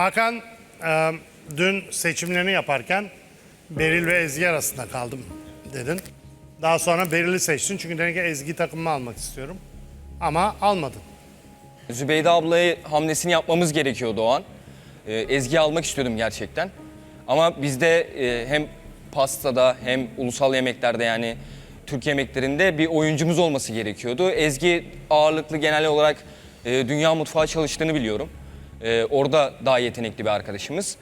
Hakan e, dün seçimlerini yaparken Beril ve Ezgi arasında kaldım dedin. Daha sonra Beril'i seçtin çünkü dedin ki Ezgi takımımı almak istiyorum. Ama almadın. Zübeyde ablayı hamlesini yapmamız gerekiyordu o an. Ee, Ezgi'yi almak istiyordum gerçekten. Ama bizde e, hem pastada hem ulusal yemeklerde yani Türk yemeklerinde bir oyuncumuz olması gerekiyordu. Ezgi ağırlıklı genel olarak e, dünya mutfağı çalıştığını biliyorum. E, orada daha yetenekli bir arkadaşımız.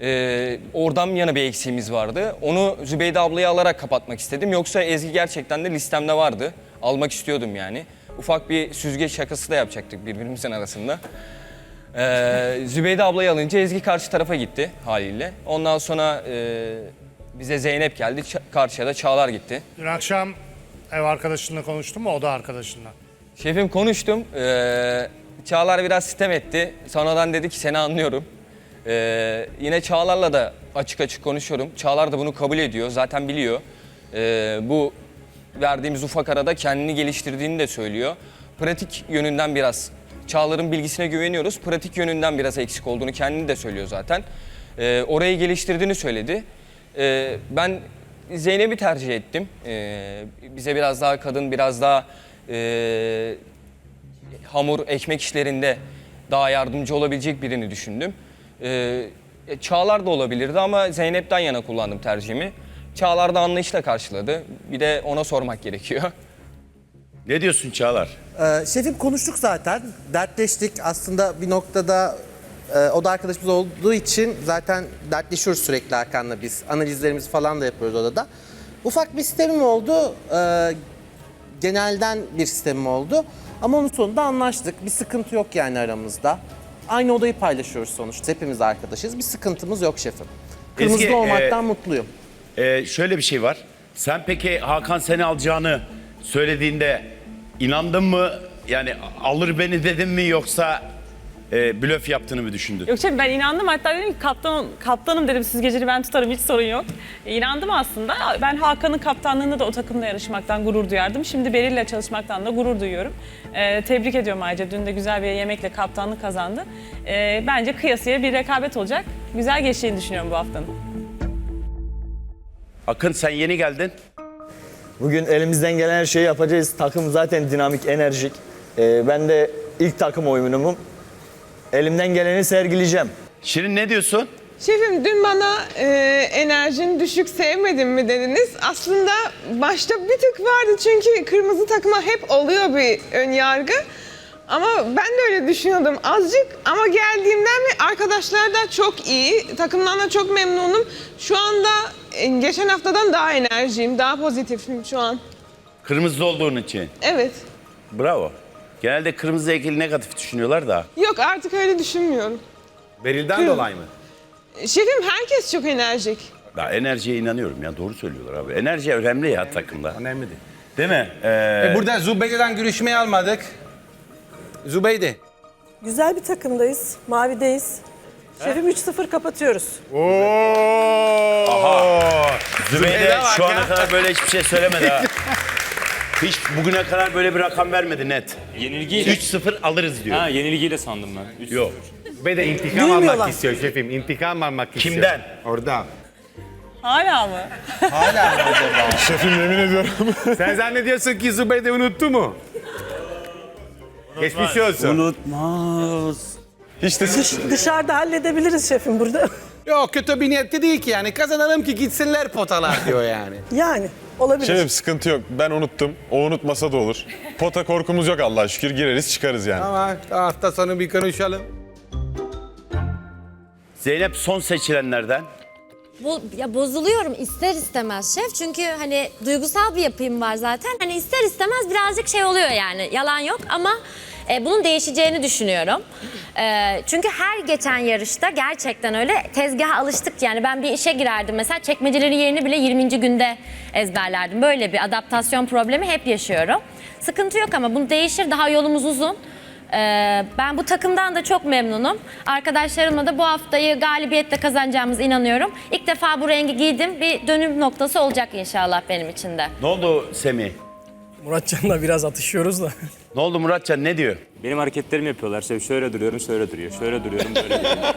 E, oradan yana bir eksiğimiz vardı. Onu Zübeyde ablayı alarak kapatmak istedim. Yoksa Ezgi gerçekten de listemde vardı. Almak istiyordum yani. Ufak bir süzgeç şakası da yapacaktık birbirimizin arasında. Ee, Zübeyde ablayı alınca Ezgi karşı tarafa gitti haliyle. Ondan sonra e, bize Zeynep geldi. Ç- karşıya da Çağlar gitti. Dün akşam ev arkadaşınla konuştun mu? O da arkadaşınla. Şefim konuştum. Ee, Çağlar biraz sitem etti. Sonradan dedi ki seni anlıyorum. Ee, yine Çağlar'la da açık açık konuşuyorum. Çağlar da bunu kabul ediyor. Zaten biliyor. Ee, bu verdiğimiz ufak arada kendini geliştirdiğini de söylüyor. Pratik yönünden biraz Çağlar'ın bilgisine güveniyoruz. Pratik yönünden biraz eksik olduğunu kendini de söylüyor zaten. Ee, orayı geliştirdiğini söyledi. Ee, ben Zeynep'i tercih ettim. Ee, bize biraz daha kadın, biraz daha e, hamur, ekmek işlerinde daha yardımcı olabilecek birini düşündüm. Ee, e, Çağlar da olabilirdi ama Zeynep'ten yana kullandım tercihimi. Çağlar da anlayışla karşıladı. Bir de ona sormak gerekiyor. Ne diyorsun Çağlar? Ee, şefim konuştuk zaten. Dertleştik. Aslında bir noktada e, o da arkadaşımız olduğu için zaten dertleşiyoruz sürekli Hakan'la biz. Analizlerimizi falan da yapıyoruz odada. Ufak bir sistemim oldu. Ee, genelden bir sistemim oldu. Ama onun sonunda anlaştık. Bir sıkıntı yok yani aramızda. Aynı odayı paylaşıyoruz sonuçta. Hepimiz arkadaşız. Bir sıkıntımız yok şefim. Kırmızıda Ezgi, olmaktan e, mutluyum. Ee, şöyle bir şey var. Sen peki Hakan seni alacağını söylediğinde inandın mı? Yani alır beni dedin mi yoksa e, blöf yaptığını mı düşündün? Yok şefim ben inandım hatta dedim ki kaptan, kaptanım dedim siz geceli ben tutarım hiç sorun yok. E, inandım aslında. Ben Hakan'ın kaptanlığında da o takımda yarışmaktan gurur duyardım. Şimdi Beril'le çalışmaktan da gurur duyuyorum. E, tebrik ediyorum ayrıca. Dün de güzel bir yemekle kaptanlık kazandı. E, bence kıyasıya bir rekabet olacak. Güzel geçeceğini düşünüyorum bu haftanın. Akın sen yeni geldin. Bugün elimizden gelen her şeyi yapacağız. Takım zaten dinamik, enerjik. Ee, ben de ilk takım oyunumum. Elimden geleni sergileyeceğim. Şirin ne diyorsun? Şefim dün bana e, enerjin düşük sevmedin mi dediniz. Aslında başta bir tık vardı çünkü kırmızı takıma hep oluyor bir ön yargı. Ama ben de öyle düşünüyordum azıcık ama geldiğimden beri arkadaşlar da çok iyi. Takımdan da çok memnunum. Şu anda e, geçen haftadan daha enerjiyim, daha pozitifim şu an. Kırmızı olduğun için. Evet. Bravo. Genelde kırmızı ilgili negatif düşünüyorlar da. Yok artık öyle düşünmüyorum. Beril'den dolayı mı? Şefim herkes çok enerjik. Ya enerjiye inanıyorum ya doğru söylüyorlar abi. Enerji önemli ya takımda. Önemli değil. Değil mi? Ee, E burada Zubeyde'den görüşmeyi almadık. Zubeyde. Güzel bir takımdayız. Mavideyiz. Şefim 3-0 kapatıyoruz. Zübeyde Zübeyde şu ana kadar böyle hiçbir şey söylemedi ha. Hiç bugüne kadar böyle bir rakam vermedi net. Yenilgiyle. 3-0 alırız diyor. Ha yenilgiyle sandım ben. Üç- Yok. Zubeyde intikam Duymuyorlar. almak istiyor şefim. İntikam almak istiyor. Kimden? Orada. Hala mı? Şefim yemin ediyorum. Sen zannediyorsun ki Zubeyde unuttu mu? Geçmiş olsun. Unutmaz. İşte Dış- dışarıda halledebiliriz şefim burada. Yok kötü bir niyetli değil ki yani. Kazanalım ki gitsinler potalar diyor yani. Yani olabilir. Şefim sıkıntı yok. Ben unuttum. O unutmasa da olur. Pota korkumuz yok Allah'a şükür. Gireriz çıkarız yani. Ama hafta sonu bir konuşalım. Zeynep son seçilenlerden. Bo- ya bozuluyorum ister istemez şef. Çünkü hani duygusal bir yapım var zaten. Hani ister istemez birazcık şey oluyor yani. Yalan yok ama e, bunun değişeceğini düşünüyorum. E, çünkü her geçen yarışta gerçekten öyle tezgaha alıştık. Yani ben bir işe girerdim mesela çekmecelerin yerini bile 20. günde ezberlerdim. Böyle bir adaptasyon problemi hep yaşıyorum. Sıkıntı yok ama bunu değişir. Daha yolumuz uzun. Ee, ben bu takımdan da çok memnunum. Arkadaşlarımla da bu haftayı galibiyetle kazanacağımıza inanıyorum. İlk defa bu rengi giydim. Bir dönüm noktası olacak inşallah benim için de. Ne oldu Semih? Muratcan'la biraz atışıyoruz da. Ne oldu Muratcan ne diyor? Benim hareketlerimi yapıyorlar. Şef şöyle duruyorum, şöyle duruyor. Şöyle duruyorum, böyle duruyor.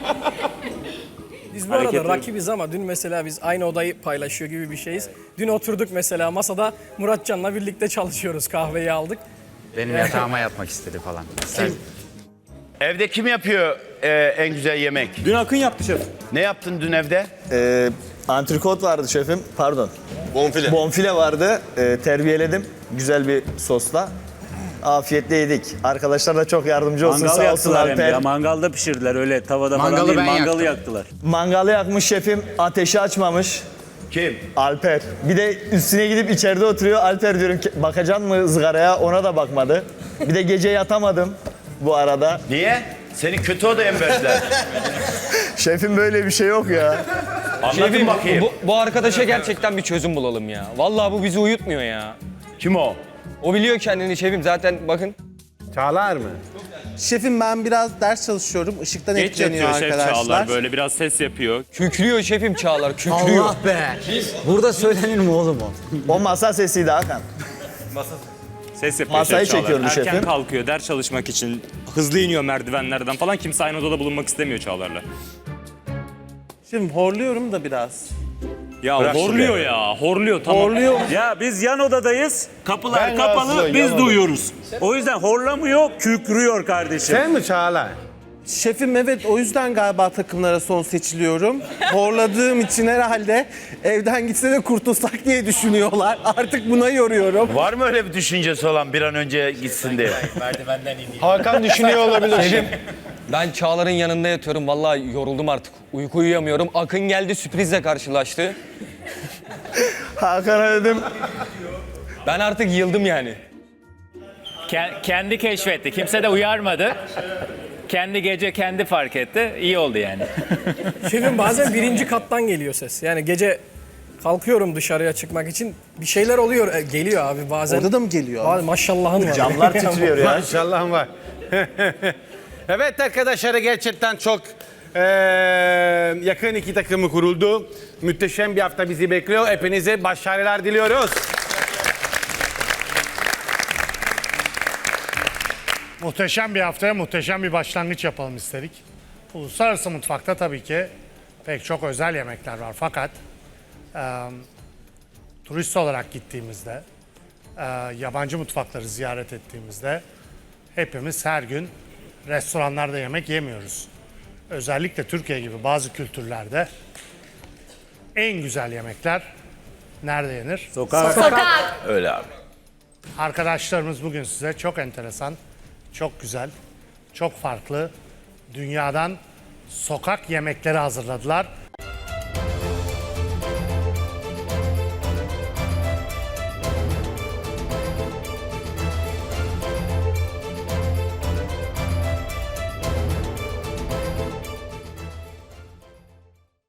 Biz bu arada Hareketleri- rakibiz ama dün mesela biz aynı odayı paylaşıyor gibi bir şeyiz. Dün oturduk mesela masada Muratcan'la birlikte çalışıyoruz. Kahveyi aldık. Benim yatağıma yatmak istedi falan. Evde kim yapıyor e, en güzel yemek? Dün Akın yaptı şef. Ne yaptın dün evde? Ee, antrikot vardı şefim. Pardon. Bonfile. Bonfile vardı. Ee, terbiyeledim. Güzel bir sosla. Afiyetle yedik. Arkadaşlar da çok yardımcı olsun. Mangal Sağ olsun yaktılar hem Alper. ya. Mangalda pişirdiler öyle tavada falan Mangalı değil. ben Mangalı yaktım. yaktılar. Mangalı yakmış şefim. Ateşi açmamış. Kim? Alper. Bir de üstüne gidip içeride oturuyor. Alper diyorum ki bakacan mı ızgaraya? Ona da bakmadı. Bir de gece yatamadım bu arada. Niye? Seni kötü odaya mı verdiler? Şefim böyle bir şey yok ya. Anlatın Şefim, bakayım. bu, bu arkadaşa gerçekten bir çözüm bulalım ya. Vallahi bu bizi uyutmuyor ya. Kim o? O biliyor kendini şefim zaten bakın. Çağlar mı? Şefim ben biraz ders çalışıyorum. Işıktan Geç etkileniyor yatıyor şef arkadaşlar. Çağlar böyle biraz ses yapıyor. Kükrüyor şefim Çağlar kükrüyor. be. Burada söylenir mi oğlum o? O masa sesiydi Hakan. Ses yapıyor Masayı şef Çağlar. Erken şefim. kalkıyor ders çalışmak için. Hızlı iniyor merdivenlerden falan. Kimse aynı odada bulunmak istemiyor Çağlar'la. Şimdi horluyorum da biraz. Ya Bırak horluyor şuraya. ya, horluyor tamam. Horluyor. Ya biz yan odadayız, kapılar Ben kapalı, rahatsız biz yan duyuyoruz. O yüzden horlamıyor, kükrüyor kardeşim. Sen mi Çağlar? Şefim evet o yüzden galiba takımlara son seçiliyorum. Horladığım için herhalde evden gitse de kurtulsak diye düşünüyorlar. Artık buna yoruyorum. Var mı öyle bir düşüncesi olan bir an önce gitsin diye? Hakan düşünüyor olabilir. Ben Çağlar'ın yanında yatıyorum. Vallahi yoruldum artık. Uyku uyuyamıyorum. Akın geldi sürprizle karşılaştı. Hakan'a dedim Ben artık yıldım yani. kendi keşfetti, kimse de uyarmadı. Kendi gece kendi fark etti, iyi oldu yani. Şefim bazen birinci kattan geliyor ses. Yani gece kalkıyorum dışarıya çıkmak için bir şeyler oluyor. E, geliyor abi bazen. Orada da mı geliyor? Ba- Maşallahın var. camlar titriyor ya. Maşallah var. Evet arkadaşlar gerçekten çok eee, yakın iki takımı kuruldu. Müthişem bir hafta bizi bekliyor. Hepinize başarılar diliyoruz. Muhteşem bir haftaya muhteşem bir başlangıç yapalım istedik. Uluslararası mutfakta tabii ki pek çok özel yemekler var. Fakat e, turist olarak gittiğimizde, e, yabancı mutfakları ziyaret ettiğimizde hepimiz her gün restoranlarda yemek yemiyoruz. Özellikle Türkiye gibi bazı kültürlerde en güzel yemekler nerede yenir? Sokak. Öyle abi. Arkadaşlarımız bugün size çok enteresan, çok güzel, çok farklı dünyadan sokak yemekleri hazırladılar.